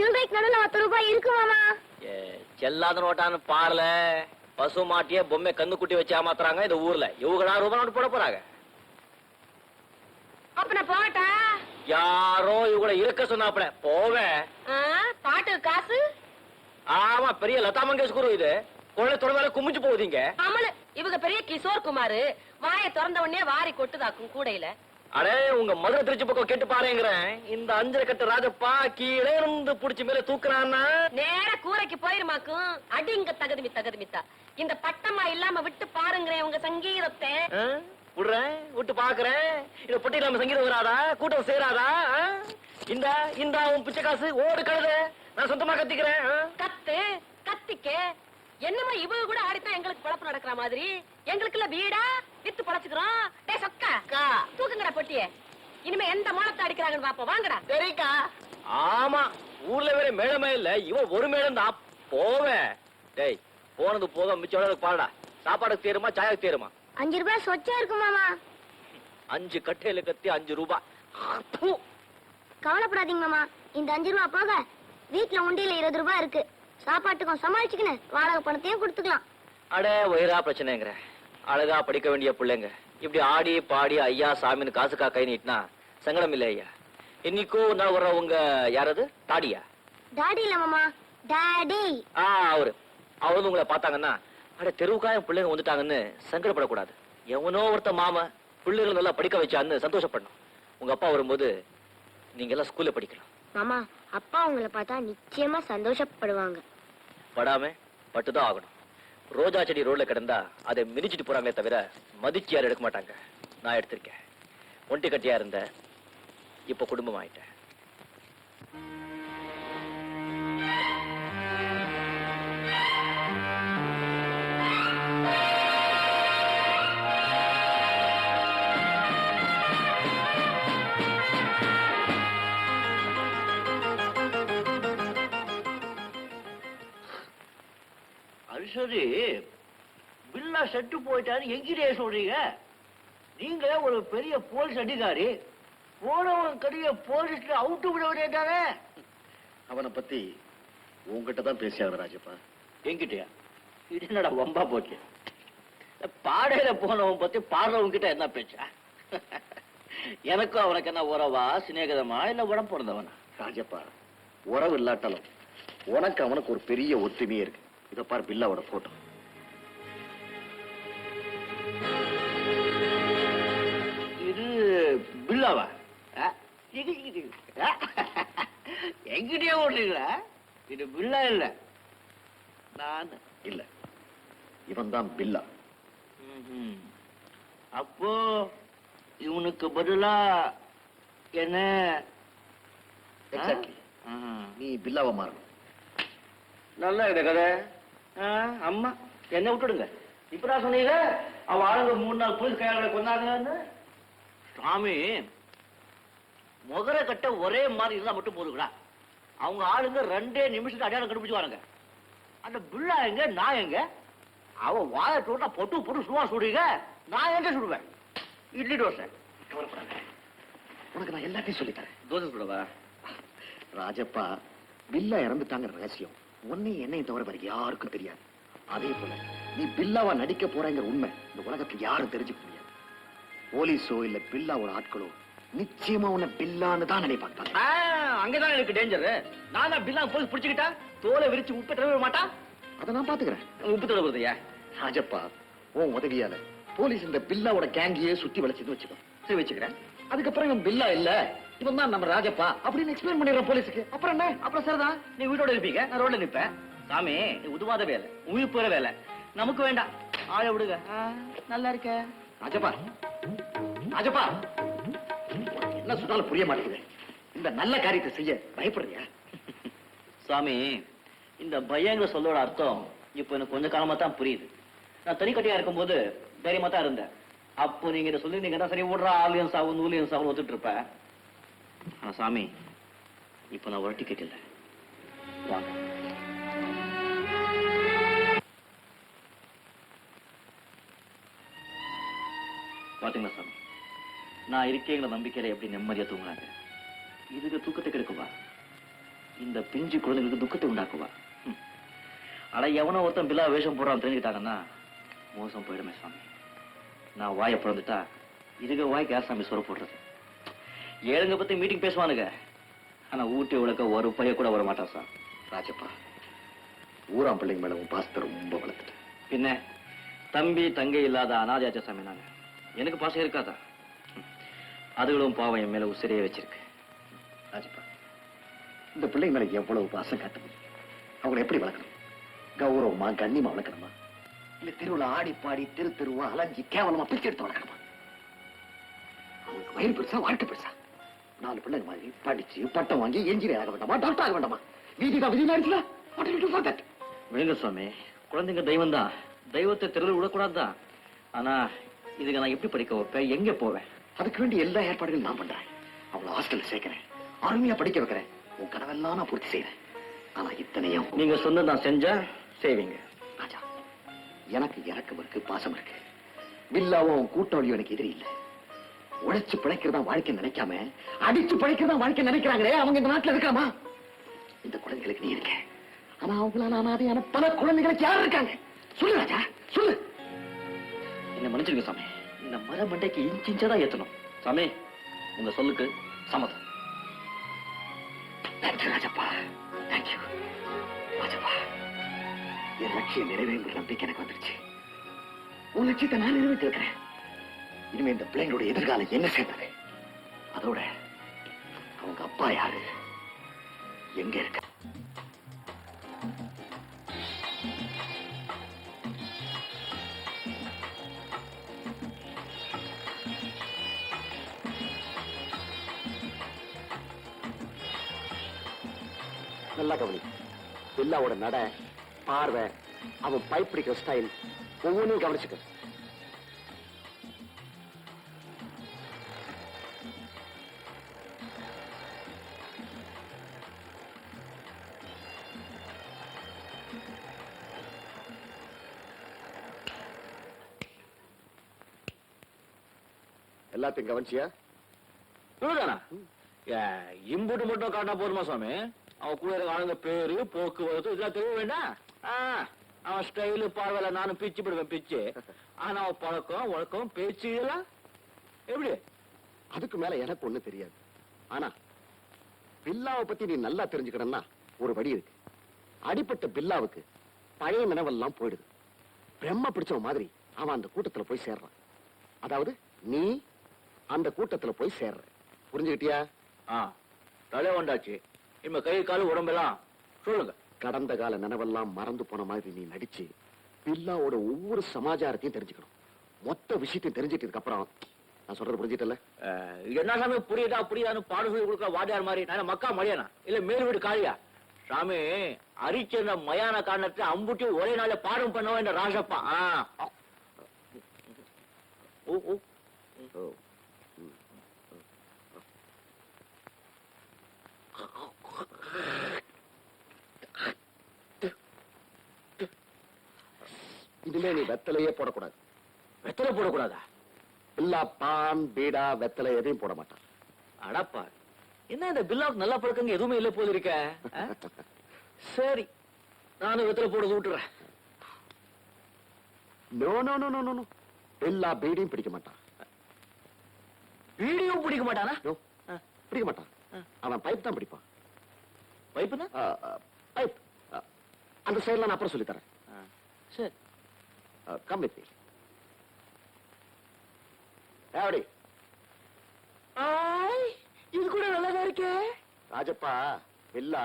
சில்லறைக்கு நடுவில் பத்து ரூபாய் இருக்கு மாமா. ஏ, செல்லாத நோட்டான்னு பாருல. பசு மாட்டிய பொம்மை கண்ணு குட்டி வச்சு ஏமாத்துறாங்க இந்த ஊர்ல. இவங்களா ரூபாய் நோட்டு போட போறாங்க. அப்ப நான் போகட்டா? யாரோ இவங்கள இருக்க சொன்னாப்ல போவேன். பாட்டு காசு? ஆமா பெரிய லதா மங்கேஷ்கர் இது. கொள்ளை தொடர்பால குமிஞ்சு போகுதீங்க. அமலு இவங்க பெரிய கிஷோர் குமார். வாயை திறந்த உடனே வாரி கொட்டுதாக்கும் கூடையில. அடே உங்க மதுரை திருச்சி பக்கம் கேட்டு பாருங்கிறேன். இந்த அஞ்சரை கட்டு ராஜப்பா கீழே இருந்து புடிச்சு மேல தூக்குறான்னா? நேர கூரைக்கு போயிருமாக்கும். அடிங்க தகுதிமி தகுதிமித்தா இந்த பட்டமா இல்லாம விட்டு பாருங்கிறேன் உங்க சங்கீதத்தை? விடுறேன் விட்டு பாக்குறேன். இத பொட்டி இல்லாம சங்கீதம் வராதா? கூட்டம் சேராதா? இந்த இந்த உன் பிச்சை காசு. ஓடு கழுத. நான் சொந்தமா கத்திக்கிறேன்? கத்து கத்திக்க. என்னமா இவங்க கூட ஆடித்தான் எங்களுக்கு குழப்பம் நடக்கிற மாதிரி. எங்களுக்குள்ள வீடா? வித்து பழச்சுக்கிறோம். டே சொக்கா. அக்கா. தூக்குங்கடா பொட்டிய. இனிமே எந்த மோளத்தை அடிக்கிறாங்கன்னு பாப்போம். வாங்கடா. சரிக்கா. ஆமா ஊர்ல வேற மேளமே இல்ல இவன் ஒரு மேளம் தான் போவேன் டேய் போனது போக மிச்சம் அளவுக்கு பாடா சாப்பாடுக்கு தேருமா சாயாக்கு தேருமா? அஞ்சு ரூபாய் சொச்சா இருக்கு மாமா. அஞ்சு கட்டையில கத்தி அஞ்சு ரூபாய். பூ. கவலைப்படாதீங்க மாமா. இந்த அஞ்சு ரூபாய் போக வீட்டுல உண்டியில இருபது ரூபாய் இருக்கு. சாப்பாட்டுக்கும் சமாளிச்சுக்கின்னு வாடகை பணத்தையும் கொடுத்துக்கலாம். அடே வயிறா பிரச்சனைங்கிற அழகா படிக்க வேண்டிய பிள்ளைங்க. இப்படி ஆடி பாடி ஐயா சாமின்னு காசுக்கா கை நீட்டினா சங்கடம் இல்லை ஐயா. இன்னைக்கோ நான் வர்ற உங்க யாரது? தாடியா? டாடி இல்ல மாமா டாடி ஆ அவரு. அவரு உங்களை பார்த்தாங்கன்னா அட தெருவுக்காய பிள்ளைங்க வந்துட்டாங்கன்னு சங்கடப்படக்கூடாது. எவனோ ஒருத்த மாமா பிள்ளைகளை நல்லா படிக்க வச்சான்னு சந்தோஷப்படணும். உங்க அப்பா வரும்போது நீங்க எல்லாம் ஸ்கூல்ல படிக்கலாம். மாமா அப்பா உங்களை பார்த்தா நிச்சயமா சந்தோஷப்படுவாங்க. படாம பட்டுதான் ஆகணும். ரோஜா செடி ரோட்ல கிடந்தா அதை மிதிச்சிட்டு போறாங்களே தவிர மதிச்சு யாரும் எடுக்க மாட்டாங்க. நான் எடுத்திருக்கேன். ஒண்டி கட்டியா இருந்த இப்ப குடும்பம் ஆயிட்டேன் பில்லா செட்டு போயிட்டாரு எங்கிட்டே சொல்றீங்க? நீங்க ஒரு பெரிய போலீஸ் அதிகாரி போனவன் கடைய போலீஸ்ல அவுட்டு விட வேண்டியதானே அவனை பத்தி உங்ககிட்ட தான் பேசியாங்க ராஜப்பா. எங்கிட்டயா இது என்னடா வம்பா போச்சு? பாடையில போனவன் பத்தி பாடுறவங்க கிட்ட என்ன பேச்சா? எனக்கும் அவனுக்கு என்ன உறவா சிநேகிதமா இல்ல உடம்பு பிறந்தவனா ராஜப்பா உறவு இல்லாட்டாலும் உனக்கு அவனுக்கு ஒரு பெரிய ஒத்துமையே இருக்கு. இத பார் பில்லாவோட போட்டோ ஆ? எங்கிட்டயே ஓடுறீங்களா இது பில்லா இல்ல. நான் இல்ல. இவன் தான் பில்லா. அப்போ இவனுக்கு பதிலா என்ன? நீ பில்லாவை மாறணும். நல்லா இந்த கதை. அம்மா என்ன விட்டுடுங்க. இப்பதான் சொன்னீங்க அவ ஆளுங்க மூணு நாள் போலீஸ் கையாள கொண்டாங்கன்னு? சாமி முகர கட்ட ஒரே மாதிரி இருந்தா மட்டும் போதுங்களா? அவங்க ஆளுங்க ரெண்டே நிமிஷத்துல அடையாளம் கண்டுபிடிச்சுவானுங்க. அந்த பிள்ளா எங்க நான் எங்க? அவ வாய தோட்டா பொட்டு பொட்டு சும்மா சுடுங்க நான் எங்க சுடுவேன். இட்லி தோசை. கவலைப்படாத. உனக்கு நான் எல்லாத்தையும் சொல்லித் தரேன். தோசை சுடவா? ராஜப்பா பில்லா இறந்துட்டாங்கிற ரகசியம். உன்னை என்னையும் தவிர வேற யாருக்கும் தெரியாது. அதே போல நீ பில்லாவா நடிக்க போறேங்கிற உண்மை இந்த உலகத்துல யாரும் தெரிஞ்சுக்க முடியாது. போலீஸோ இல்ல பில்லாவோட ஆட்களோ நிச்சயமா உன்னை பில்லான்னு தான் நினைப்பாங்க. அங்கதான் எனக்கு டேஞ்சர் நான் பில்லா போலீஸ் பிடிச்சுக்கிட்டா தோலை விரிச்சு உப்பு தடவை மாட்டா? அதை நான் பாத்துக்கிறேன். உப்பு தடவுறதையா ராஜப்பா உன் உதவியால போலீஸ் இந்த பில்லாவோட கேங்கியே சுத்தி வளைச்சது வச்சுக்கோ. சரி வச்சுக்கிறேன். அதுக்கப்புறம் இவன் பில்லா இல்ல இவன் தான் நம்ம ராஜப்பா அப்படின்னு எக்ஸ்பிளைன் பண்ணிடுற போலீஸுக்கு. அப்புறம் என்ன? அப்புறம் சரிதான் நீ வீட்டோட இருப்பீங்க நான் ரோட்ல நிப்பேன். சாமி உதுவாத வேலை. உயிர் போற வேலை. நமக்கு வேண்டாம். ஆளை விடுங்க. நல்லா இருக்க ராஜப்பா ராஜப்பா. என்ன சொன்னாலும் புரிய மாட்டேங்குது. இந்த நல்ல காரியத்தை செய்ய பயப்படுறியா? சாமி இந்த பயங்கிற சொல்லோட அர்த்தம் இப்போ எனக்கு கொஞ்ச காலமா தான் புரியுது. நான் தனிக்கட்டியா இருக்கும்போது தைரியமா தான் இருந்தேன். அப்போ நீங்க இதை சொல்லிருந்தீங்கன்னா சரி விடுறா ஆலியன் சாவு நூலியன் சாவு ஒத்துட்டு இருப்பேன். ஆனா சாமி இப்போ நான் ஒரு டிக்கெட் இல்லை. வாங்க. பாத்தீங்களா சாமி? நான் இருக்கேங்கிற நம்பிக்கையில எப்படி நிம்மதியா தூங்குறாங்க இதுக்கு தூக்கத்தை கெடுக்குவா? இந்த பிஞ்சு குழந்தைகளுக்கு துக்கத்தை உண்டாக்குவா? ம். ஆனா எவனோ ஒருத்தன் பில்லா வேஷம் போடுறான் தெரிஞ்சுக்கிட்டாங்கன்னா மோசம் போயிடுமே சாமி. நான் வாயை பிறந்துட்டா இதுக்கு வாய்க்கு யார் சாமி போடுறது? ஏழுங்க பத்தி மீட்டிங் பேசுவானுங்க. ஆனா ஊட்டி உலக ஒரு பைய கூட வர மாட்டான் சார் ராஜப்பா ஊராம் பிள்ளைங்க மேலே உன் பாசத்தை ரொம்ப வளர்த்துட்டேன் பின்ன தம்பி தங்கை இல்லாத அனாதையாச்ச சாமி நாங்க எனக்கு பாசம் இருக்காதா? அதுகளும் பாவம் என் மேல உசிரியே வச்சிருக்கு. ராஜப்பா இந்த பிள்ளைங்க மேல எவ்வளவு பாசம் காட்ட முடியும் அவங்களை எப்படி வளர்க்கணும்? கௌரவமா கண்ணியமா வளர்க்கணுமா? இல்ல திருவிழா ஆடி பாடி தெரு தெருவா அலைஞ்சி கேவலமா பிரிச்சு எடுத்து வளர்க்கணுமா? அவங்களுக்கு வயிறு பெருசா வாழ்க்கை பெருசா. நாலு பிள்ளைங்க மாதிரி படிச்சு பட்டம் வாங்கி என்ஜினியர் ஆக வேண்டாமா டாக்டர் ஆக வேண்டாமா? வீதிதான் விதி நாடுச்சுல விழுங்க சுவாமி. குழந்தைங்க தெய்வம் தான் தெய்வத்தை தெருவில் விடக்கூடாதுதான். ஆனா இதுக்கு நான் எப்படி படிக்க வைப்பேன் எங்க போவேன் அதுக்கு வேண்டிய எல்லா ஏற்பாடுகளும் நான் பண்றேன். அவளை ஹாஸ்டல்ல சேர்க்கிறேன். அருமையா படிக்க வைக்கிறேன். உன் கனவெல்லாம் நான் பூர்த்தி செய்யறேன் ஆனா இத்தனையும் நீங்க சொன்னது நான் செஞ்சா செய்வீங்க. ராஜா எனக்கு இறக்கம் இருக்கு பாசம் இருக்கு. வில்லாவும் கூட்டாளியும் எனக்கு எதிரி இல்ல. உழைச்சு பிழைக்கிறதா வாழ்க்கை நினைக்காம அடிச்சு பிழைக்கிறதா வாழ்க்கை நினைக்கிறாங்களே அவங்க இந்த நாட்டுல இருக்காமா இந்த குழந்தைகளுக்கு நீ இருக்க. ஆனா அவங்களால அனாதையான பல குழந்தைகளுக்கு யார் இருக்காங்க? சொல்லு ராஜா சொல்லு. என்ன மன்னிச்சிருங்க சாமி. இந்த மர மண்டைக்கு இன்ச் இன்ச்சா தான் ஏத்தணும். சாமி உங்க சொல்லுக்கு சம்மதம். Thank you Rajappa. Thank you Rajappa என் லட்சியம் நிறைவேறுங்கிற நம்பிக்கை எனக்கு வந்துருச்சு. உன் லட்சியத்தை நான் நிறைவேற்றிருக்கிறேன். இனிமே இந்த பிள்ளைங்களோட எதிர்காலம் என்ன சேர்ந்தது? அதோட அவங்க அப்பா யாரு? எங்க இருக்க? நல்லா கவனி. பில்லாவோட நட பார்வை அவன் பைப் பிடிக்கிற ஸ்டைல் ஒவ்வொன்றையும் கவனிச்சுக்க. எல்லாத்தையும் கவனிச்சியா? இவ்வளவுதானா இம்புட்டு மட்டும் காட்டினா போதுமா சுவாமி? அவன் கூட இருக்க ஆளுங்க பேரு போக்குவரத்து இதெல்லாம் தெரிய வேண்டாம். அவன் ஸ்டைலு பார்வையில நானும் பிச்சு விடுவேன் பிச்சு. ஆனா அவன் பழக்கம் வழக்கம் பேச்சு இதெல்லாம் எப்படி? அதுக்கு மேல எனக்கு ஒண்ணு தெரியாது. ஆனா பில்லாவை பத்தி நீ நல்லா தெரிஞ்சுக்கணும்னா ஒரு வழி இருக்கு. அடிப்பட்ட பில்லாவுக்கு பழைய நினைவெல்லாம் போயிடுது. பிரம்ம பிடிச்சவன் மாதிரி அவன் அந்த கூட்டத்துல போய் சேர்றான். அதாவது நீ அந்த கூட்டத்துல போய் சேர்ற. புரிஞ்சுக்கிட்டியா? ஆ தலை வந்தாச்சு. இனிமே கை கால் உடம்பெல்லாம் சொல்லுங்க. கடந்த கால நினைவெல்லாம் மறந்து போன மாதிரி நீ நடிச்சு பில்லாவோட ஒவ்வொரு சமாச்சாரத்தையும் தெரிஞ்சுக்கணும். மொத்த விஷயத்தையும் தெரிஞ்சுட்டதுக்கு அப்புறம் நான் சொல்றது புரிஞ்சுட்டல? என்ன சாமி புரியுதா புரியுதான்னு பாடு சொல்லி கொடுக்க வாடியார் மாதிரி? நான் மக்கா மடியானா இல்ல மேல் வீடு காளியா சாமி அரிச்சந்த மயான காரணத்தை அம்புட்டி ஒரே நாள்ல பாடம் பண்ணவன் இந்த ராசப்பா இனிமே நீ வெத்தலையே போடக்கூடாது. வெத்தலை போடக்கூடாதா? எல்லா பான் பீடா வெத்தலை எதையும் போட மாட்டான். அடப்பா என்ன இந்த பில்லாவுக்கு நல்லா பழக்கங்க எதுவுமே இல்ல போல இருக்க? சரி நானும் வெத்தலை போடுறது விட்டுறேன். No no no no no எல்லா பீடியும் பிடிக்க மாட்டான். வீடியோ பிடிக்க மாட்டானா நோ ஆ. பிடிக்க மாட்டான் ஆ. அவன் பைப் தான் பிடிப்பான் வைப்புனா பைப் அந்த சைடுல நான் அப்புறம் சொல்லித் தரேன் சரி. கம் வித் மீ எப்படி ஆய், இது கூட நல்லாதான் இருக்கே. ராஜப்பா வில்லா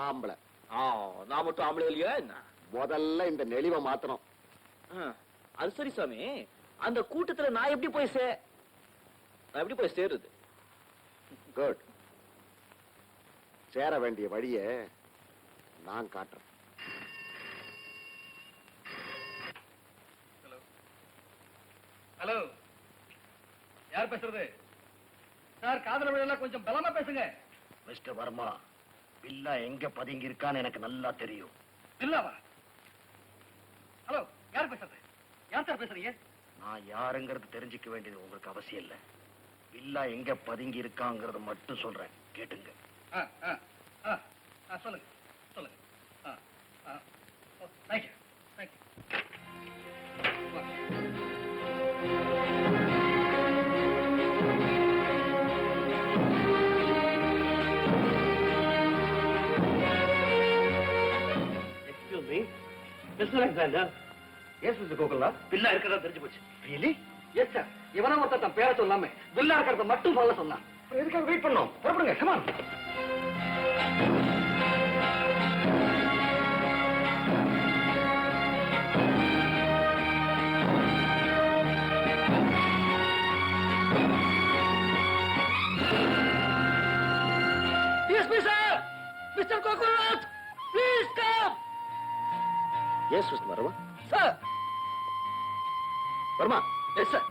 ஆம்பளை. ஆ நான் மட்டும் ஆம்பளை இல்லையா என்ன? முதல்ல இந்த நெளிவை மாத்தணும். அது சரி சாமி. அந்த கூட்டத்துல நான் எப்படி போய் சே நான் எப்படி போய் சேருது குட் சேர வேண்டிய வழியை நான் காட்டுறேன். ஹலோ. யார் பேசுறது? சார் காதல விழலாம் கொஞ்சம் பலமா பேசுங்க. மிஸ்டர் வர்மா பில்லா எங்க பதுங்கி இருக்கான்னு எனக்கு நல்லா தெரியும். இல்லாவா ஹலோ யார் பேசுறது? யார் சார் பேசுறீங்க? நான் யாருங்கிறது தெரிஞ்சுக்க வேண்டியது உங்களுக்கு அவசியம் இல்ல. பில்லா எங்க பதுங்கி இருக்காங்கிறத மட்டும் சொல்றேன். கேட்டுங்க. Mister Alexander yes mister Gokula Billa இருக்கிறதா தெரிஞ்சு போச்சு. ரியலி எஸ் சார் இவனா ஒருத்தன் தன் பேரை சொல்லாம பில்லா இருக்கிறத மட்டும் சொல்ல சொன்னான். அப்புறம் எதுக்காக வெயிட் பண்ணோம்? புறப்படுங்க come on mister Gokulanath yes mister Varma sir Varma yes sir